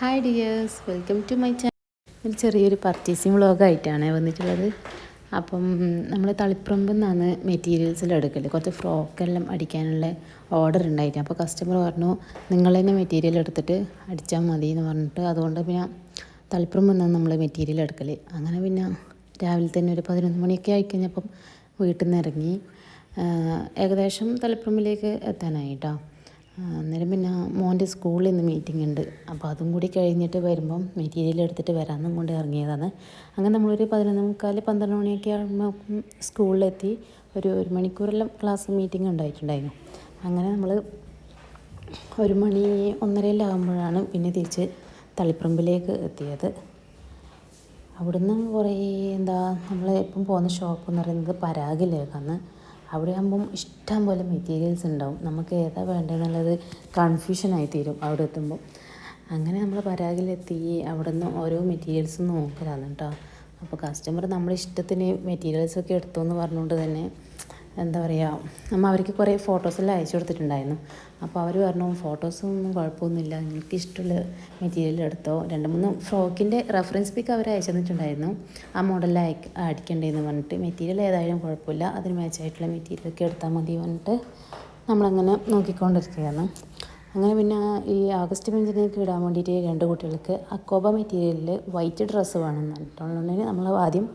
Hi dears welcome to my channel ഒരു ചെറിയൊരു purchasing വ്ളോഗായിട്ടാണ് വന്നിട്ടുള്ളത്. അപ്പം നമ്മൾ തളിപ്പറമ്പിൽ നിന്നാണ് മെറ്റീരിയൽസിൽ എടുക്കൽ കുറച്ച് ഫ്രോക്കെല്ലാം അടിക്കാനുള്ള ഓർഡർ ഉണ്ടായിട്ട് അപ്പോൾ കസ്റ്റമർ പറഞ്ഞു നിങ്ങൾ തന്നെ മെറ്റീരിയൽ എടുത്തിട്ട് അടിച്ചാൽ മതി എന്ന് പറഞ്ഞിട്ട് അതുകൊണ്ട് പിന്നെ തളിപ്പറമ്പിൽ നിന്നാണ് നമ്മൾ മെറ്റീരിയൽ എടുക്കൽ അങ്ങനെ പിന്നെ രാവിലെ തന്നെ ഒരു പതിനൊന്ന് മണിയൊക്കെ ആയിക്കഴിഞ്ഞപ്പം വീട്ടിൽ നിന്ന് ഇറങ്ങി. ഏകദേശം തളിപ്പറമ്പിലേക്ക് എത്താനായി കേട്ടോ അന്നേരം പിന്നെ മോന്റെ സ്കൂളിൽ നിന്ന് മീറ്റിംഗ് ഉണ്ട്. അപ്പോൾ അതും കൂടി കഴിഞ്ഞിട്ട് വരുമ്പം മെറ്റീരിയൽ എടുത്തിട്ട് വരാമെന്നും കൊണ്ട് ഇറങ്ങിയതാണ്. അങ്ങനെ നമ്മളൊരു പതിനൊന്ന് മുക്കാൽ പന്ത്രണ്ട് മണിയൊക്കെ ആകുമ്പോൾ സ്കൂളിലെത്തി ഒരു ഒരു മണിക്കൂറെല്ലാം ക്ലാസ് മീറ്റിംഗ് ഉണ്ടായിട്ടുണ്ടായിരുന്നു. അങ്ങനെ നമ്മൾ ഒരു മണി ഒന്നരയെല്ലാം ആകുമ്പോഴാണ് പിന്നെ തിരിച്ച് തളിപ്പറമ്പിലേക്ക് എത്തിയത്. അവിടുന്ന് കുറേ എന്താ നമ്മൾ എപ്പം പോകുന്ന ഷോപ്പ് എന്ന് പറയുന്നത് പരാഗിലേക്കാണ്. അവിടെ ആകുമ്പം ഇഷ്ടം പോലെ മെറ്റീരിയൽസ് ഉണ്ടാവും. നമുക്ക് ഏതാ വേണ്ടതെന്നുള്ളത് കൺഫ്യൂഷനായി തീരും അവിടെ എത്തുമ്പോൾ അങ്ങനെ നമ്മൾ പരാഗിലെത്തി അവിടെ നിന്ന് ഓരോ മെറ്റീരിയൽസും നോക്കലാണ് കേട്ടോ അപ്പോൾ കസ്റ്റമർ നമ്മുടെ ഇഷ്ടത്തിന് മെറ്റീരിയൽസൊക്കെ എടുത്തു എന്ന് പറഞ്ഞുകൊണ്ട് തന്നെ എന്താ പറയുക നമ്മൾ അവർക്ക് കുറേ ഫോട്ടോസെല്ലാം അയച്ചു കൊടുത്തിട്ടുണ്ടായിരുന്നു. അപ്പോൾ അവർ പറഞ്ഞു ഫോട്ടോസൊന്നും കുഴപ്പമൊന്നുമില്ല. നിങ്ങൾക്ക് ഇഷ്ടമുള്ള മെറ്റീരിയൽ എടുത്തോ. രണ്ട് മൂന്ന് ഫ്രോക്കിന്റെ റെഫറൻസ് പിക്ക് അവർ അയച്ചു തന്നിട്ടുണ്ടായിരുന്നു. ആ മോഡലിൽ അയക്ക അടിക്കണ്ടേന്ന് പറഞ്ഞിട്ട്. മെറ്റീരിയൽ ഏതായാലും കുഴപ്പമില്ല. അതിന് മാച്ചായിട്ടുള്ള മെറ്റീരിയലൊക്കെ എടുത്താൽ മതി പറഞ്ഞിട്ട് നമ്മളങ്ങനെ നോക്കിക്കൊണ്ടിരിക്കുകയാണ്. അങ്ങനെ പിന്നെ ഈ ആഗസ്റ്റ് പഞ്ചിനേക്ക് ഇടാൻ വേണ്ടിയിട്ട് രണ്ട് കുട്ടികൾക്ക് അക്കോബ മെറ്റീരിയലിൽ വൈറ്റ് ഡ്രസ്സ് വേണം എന്നിട്ടുണ്ടെങ്കിൽ നമ്മൾ ആദ്യം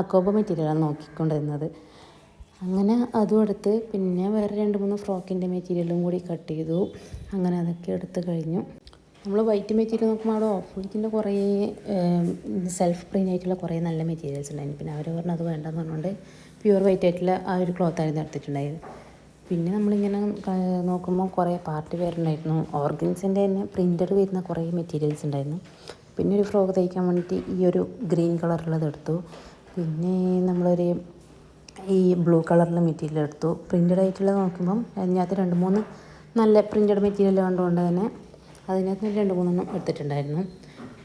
അക്കോബ മെറ്റീരിയലാണ് നോക്കിക്കൊണ്ടിരുന്നത്. അങ്ങനെ അതും എടുത്ത് പിന്നെ വേറെ രണ്ട് മൂന്ന് ഫ്രോക്കിന്റെ മെറ്റീരിയലും കൂടി കട്ട് ചെയ്തു. അങ്ങനെ അതൊക്കെ എടുത്ത് കഴിഞ്ഞു. നമ്മൾ വൈറ്റ് മെറ്റീരിയൽ നോക്കുമ്പോൾ അവിടെ ഓഫ് വൈറ്റിന്റെ കുറേ സെൽഫ് പ്രിന്റ് ആയിട്ടുള്ള കുറേ നല്ല മെറ്റീരിയൽസ് ഉണ്ടായിരുന്നു. പിന്നെ അവർ പറഞ്ഞു അത് വേണ്ടെന്ന് പറഞ്ഞുകൊണ്ട് പ്യുവർ വൈറ്റ് ആയിട്ടുള്ള ആ ഒരു ക്ലോത്ത് ആയിരുന്നു എടുത്തിട്ടുണ്ടായത്. പിന്നെ നമ്മളിങ്ങനെ നോക്കുമ്പോൾ കുറേ പാർട്ടി വെയർ ഉണ്ടായിരുന്നു. ഓർഗൻസിന്റെ തന്നെ പ്രിന്റഡ് വരുന്ന കുറേ മെറ്റീരിയൽസ് ഉണ്ടായിരുന്നു. പിന്നെ ഒരു ഫ്രോക്ക് തയ്ക്കാൻ വേണ്ടിയിട്ട് ഈ ഒരു ഗ്രീൻ കളറുള്ളത് എടുത്തു. പിന്നെ നമ്മളൊരു ഈ ബ്ലൂ കളറിലെ മെറ്റീരിയൽ എടുത്തു. പ്രിന്റഡ് ആയിട്ടുള്ളത് നോക്കുമ്പം അതിനകത്ത് രണ്ട് മൂന്ന് നല്ല പ്രിന്റഡ് മെറ്റീരിയൽ കണ്ടുകൊണ്ട് തന്നെ അതിനകത്ത് രണ്ട് മൂന്നെണ്ണം എടുത്തിട്ടുണ്ടായിരുന്നു.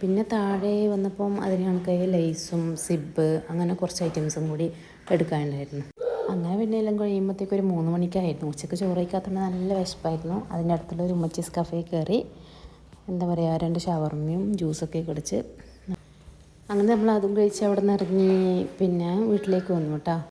പിന്നെ താഴെ വന്നപ്പം അതിന് കണക്കായി ലൈസും സിബ് അങ്ങനെ കുറച്ച് ഐറ്റംസും കൂടി എടുക്കാനുണ്ടായിരുന്നു. അങ്ങനെ പിന്നെ എല്ലാം കഴിയുമ്പോഴത്തേക്ക് ഒരു മൂന്ന് മണിക്കായിരുന്നു. ഉച്ചയ്ക്ക് ചോറ് കഴിക്കാത്തതുകൊണ്ട് നല്ല വിശപ്പായിരുന്നു. അതിന്റെ അടുത്തുള്ള ഒരു ഉമ്മച്ചീസ് കഫേ കയറി എന്താ പറയുക രണ്ട് ഷവർമ്മയും ജ്യൂസൊക്കെ കുടിച്ച്. അങ്ങനെ നമ്മൾ അതും കഴിച്ച് അവിടെ നിന്ന് ഇറങ്ങി പിന്നെ വീട്ടിലേക്ക് വന്നു കേട്ടോ.